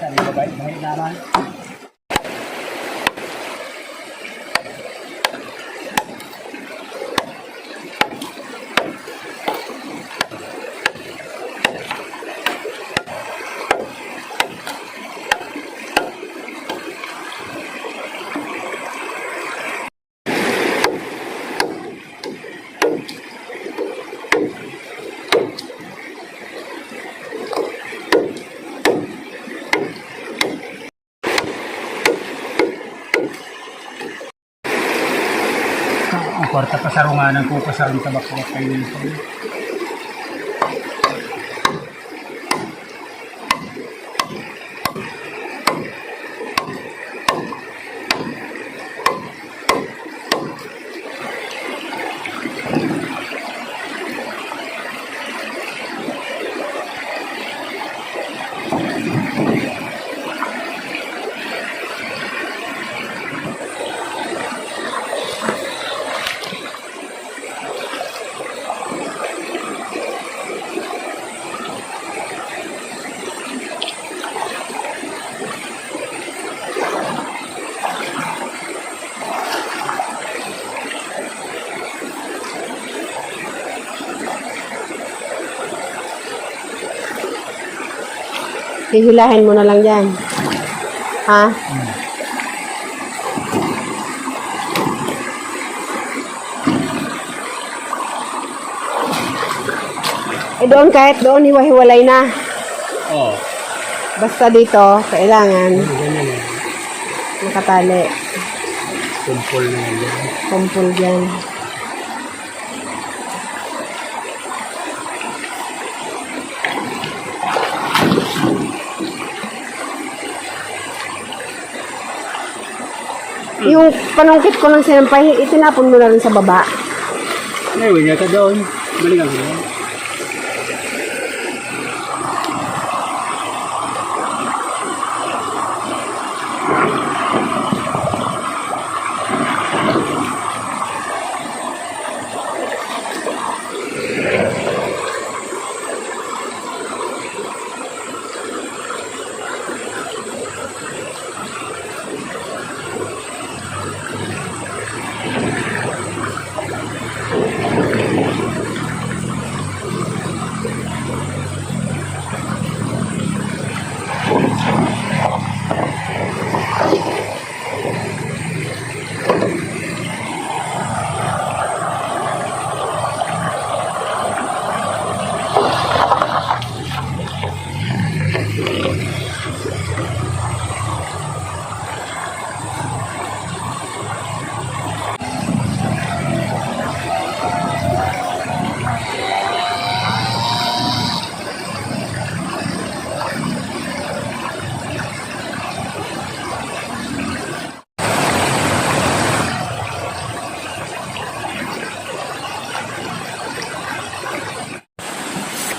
Ang matagas ang mabait, kwarta pasarunganan ko pasarong tabak ko kayo nito. Hihilahin mo na lang yan. Ha? Eh doon kahit doon hiwa-hiwalay na. Oo. Oh, Basta dito, kailangan ganyan eh. nakatali. Kumpul na yan. Kumpul dyan. Yung panungkit ko ng sinampay, itinapon mo na rin sa baba. Ngayon, yata doon. Balikan ko yan.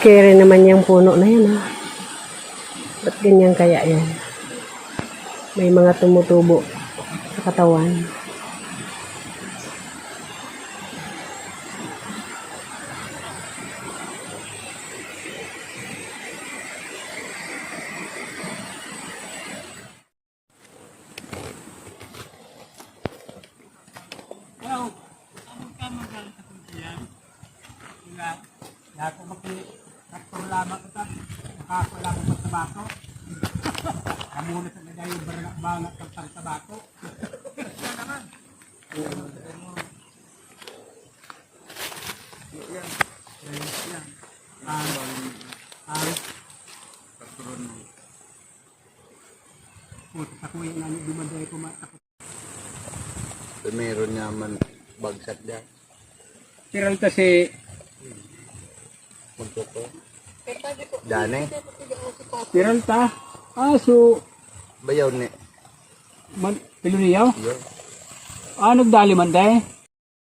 Scary naman yung puno na yan, ha? Ba't ganyan kaya yan? May mga tumutubo sa katawan. Well, ang kamang galing sa kuntiyan. Nga, lahat ko maki, taktor lamang ito, nakako lamang sa tabako. Sa nagay yung baranak bangat ng tang tabako. Yan naman. Yan. Yan. Ang, ang, Puta, ako yung nani dumaday ko matakot. Meron naman bagsak dyan. Tiral kasi Magtuto. Dane. Tiral ta. Ah, so, Bayaw ni. man, piluniyaw? Yo. Ah, nagdali man day.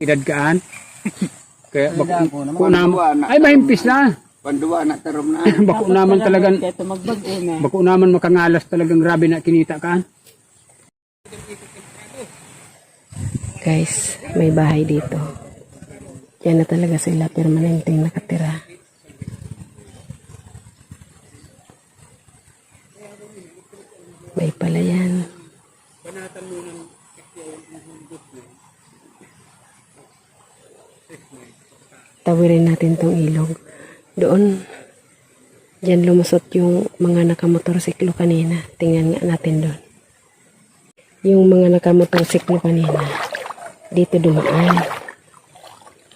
Edad kaan? Kaya bako, ko naman. Ay, mahimpis na. Panduwa na tarom na. bako naman talagang, na. bako naman makangalas talagang grabe na kinita kaan. Guys, may bahay dito. Yan na talaga sila permanenteng nakatira. pala yan. Banatan mo ng sikyo yung hundot mo. Tawirin natin tong ilog. Doon, dyan lumusot yung mga nakamotorsiklo kanina. Tingnan nga natin doon. Yung mga nakamotorsiklo kanina, dito dumaan.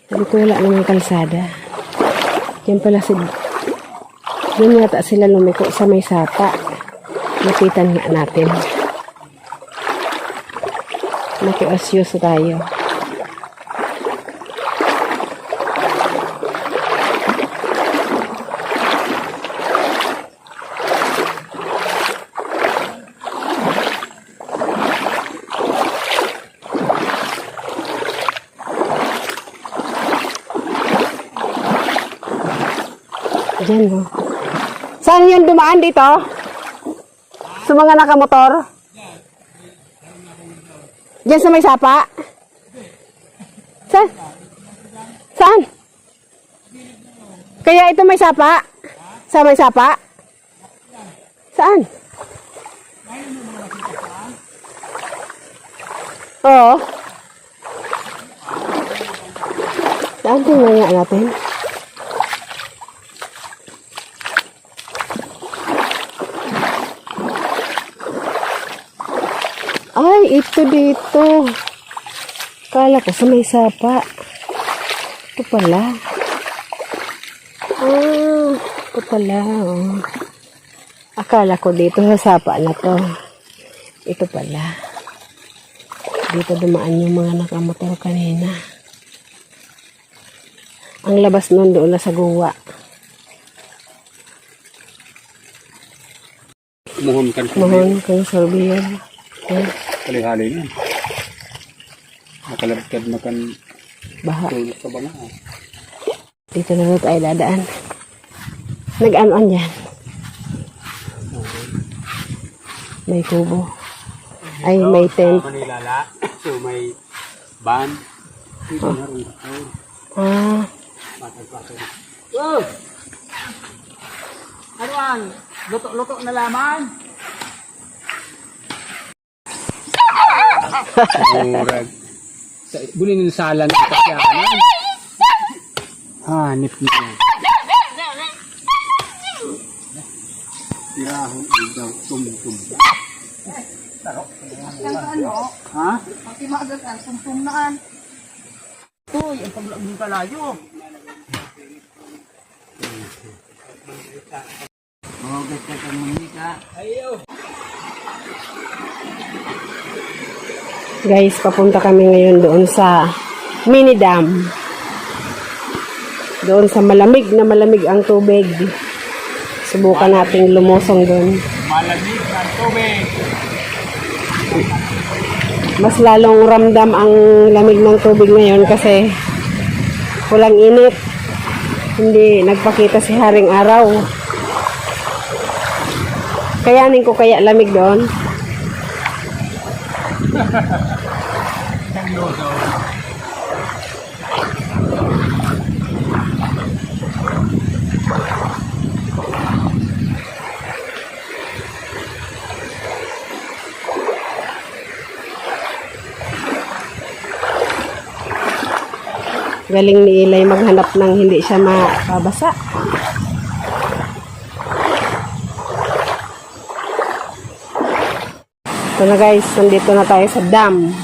Sabi ko wala namang kalsada. Diyan pala si... Diyan yata sila lumiko sa may sapa. Lapitan nga natin. Nakiasyoso tayo. Mo. Saan yun dumaan dito? Sa mga nakamotor? Diyan sa may sapa? Saan? Saan? Kaya ito may sapa? Sa may sapa? Saan? Oo. Saan tingnan natin? Ay, ito dito. Kala ko sa may sapa. Ito pala. Ah, ito pala. Oh. Akala ko dito sa sapa na to. Ito pala. Dito dumaan yung mga nakamotor kanina. Ang labas nun doon na sa guwa. Muhon kan Mahon kang sorbiyan. Eh, kalihali niya. Nakalabkad na kan baha. tulog ka ba nga? Dito na tayo dadaan. Nag-ano-an yan. May kubo. Ay, may tent. Manila la. So may ban. Dito na rin. Oh, Ah, patay-patay. Wow! Ano ang? Luto-luto na laman? Murag. Bulin ng salan ng kasyanan. Hanip niya. Tirahon daw tum-tum. Ha? Pati magagan, tungtungnaan. Uy, ang paglag ng kalayo. Mahugas ka kang manika. Ayaw. Guys, papunta kami ngayon doon sa mini dam. Doon sa malamig na malamig ang tubig. Subukan nating lumusong doon. Malamig ng tubig. Mas lalong ramdam ang lamig ng tubig ngayon kasi walang init. Hindi nagpakita si Haring Araw. Kayanin ko kaya lamig doon. Galing ni Ilay maghanap ng hindi siya mababasa. Ito na guys, nandito na tayo sa dam.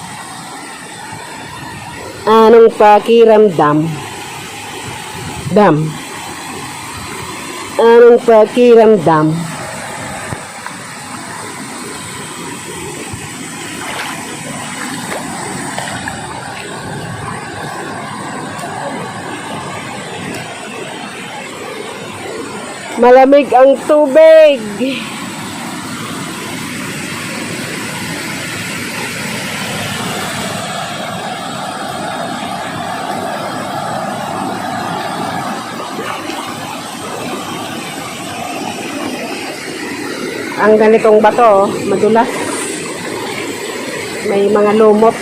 Anong pakiram dam? Dam. Anong pakiram dam? Malamig ang tubig. Ang ganitong bato, madulas. May mga lumot.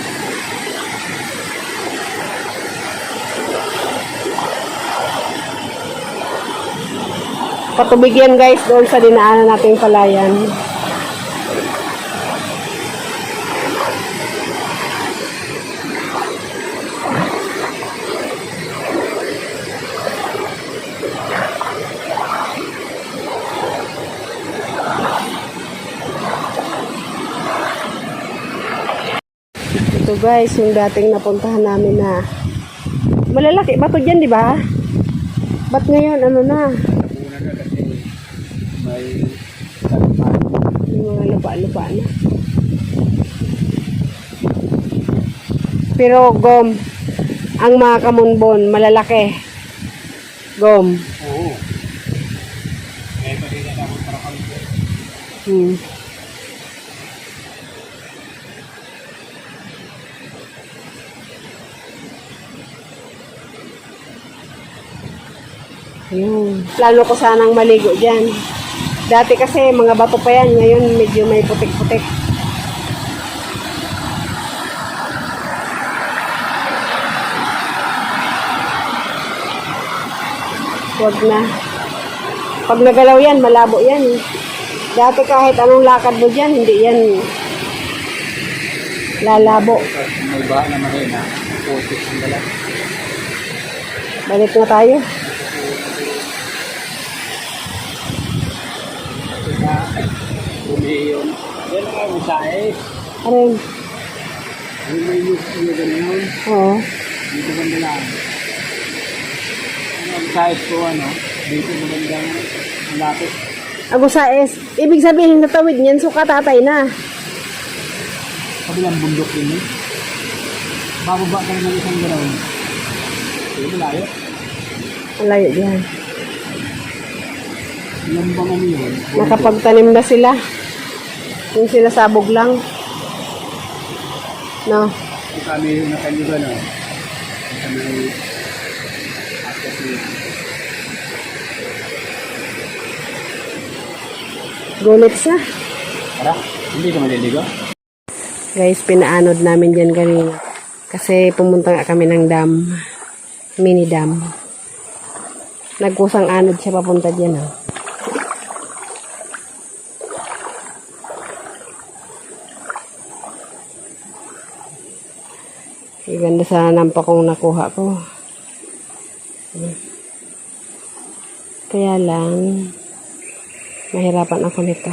Patubig yan guys doon sa dinaanan nating palayan. Ito guys, yung dating napuntahan namin na malalaki ba to dyan, di ba? Ba't ngayon, ano na? Yung mga lupa-lupa na. Pero gom, ang mga kamunbon, malalaki. Gom. Oo. Eh, pati na ako para kami. Hmm. Yun. Plano ko sanang maligo dyan. Dati kasi mga bato pa yan. Ngayon medyo may putik-putik. Huwag na. Pag nagalaw yan, malabo yan. Dati kahit anong lakad mo dyan, hindi yan lalabo. May ba na putik ang dala. Balik na tayo. Kaya, umiyon. Yan ang mga musahe. Ano yun? Yung may news yung ganyan. Oo. Dito banda lang. Ang size ko ano, dito sa bandang lapit. Agusais. Ibig sabihin, natawid niyan, so katatay na. Kabilang bundok din eh. Bababa ka ng isang galaw. Sige, malayo. Ang layo Yung bang ano yun? Nakapagtanim na sila. Yung sila sabog lang. No. Kung kami nakaliban no. Kung kami akit niya. Gulits na. Tara, hindi ka maliligo? Guys, pinaanod namin dyan kanina. Kasi pumunta nga kami ng dam. Mini dam. Nagkusang anod siya papunta dyan. Oh. Ganda sana ng pakong nakuha ko. Kaya lang, mahirapan ako nito.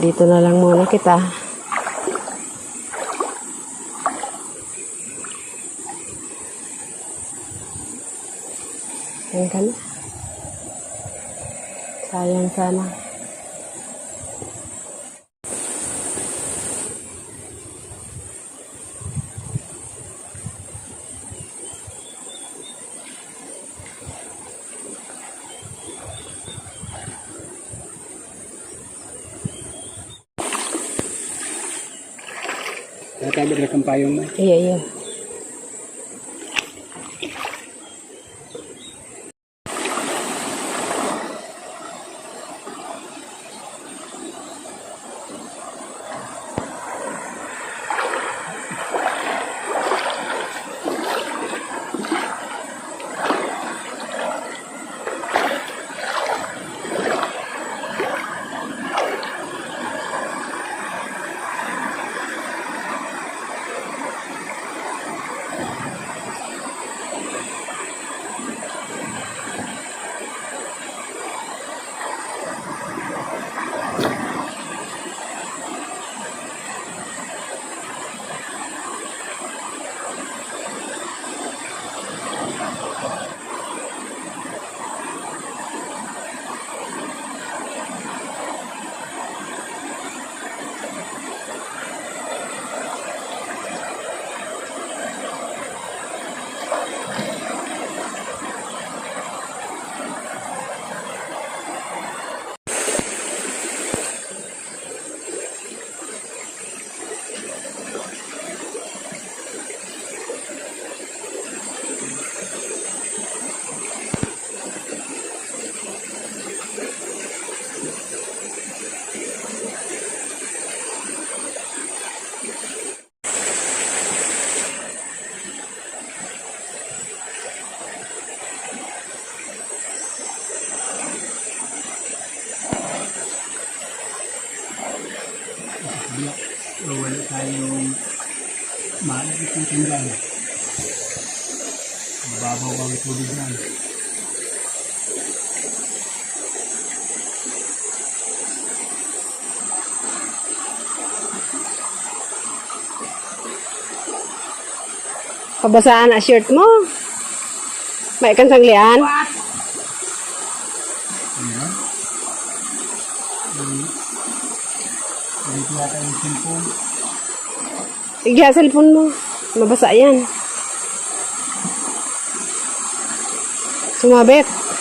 Dito na lang muna kita. Yan ka na. Sayang sana. Kaya tayo bigla kang payong mo. Iya, iya. Mababaw ang tubig na. Kabasaan na shirt mo. May kang sanglian. Ayan. Dito yata yung cellphone. Iga cellphone mo. Mabasa yan. uma beco?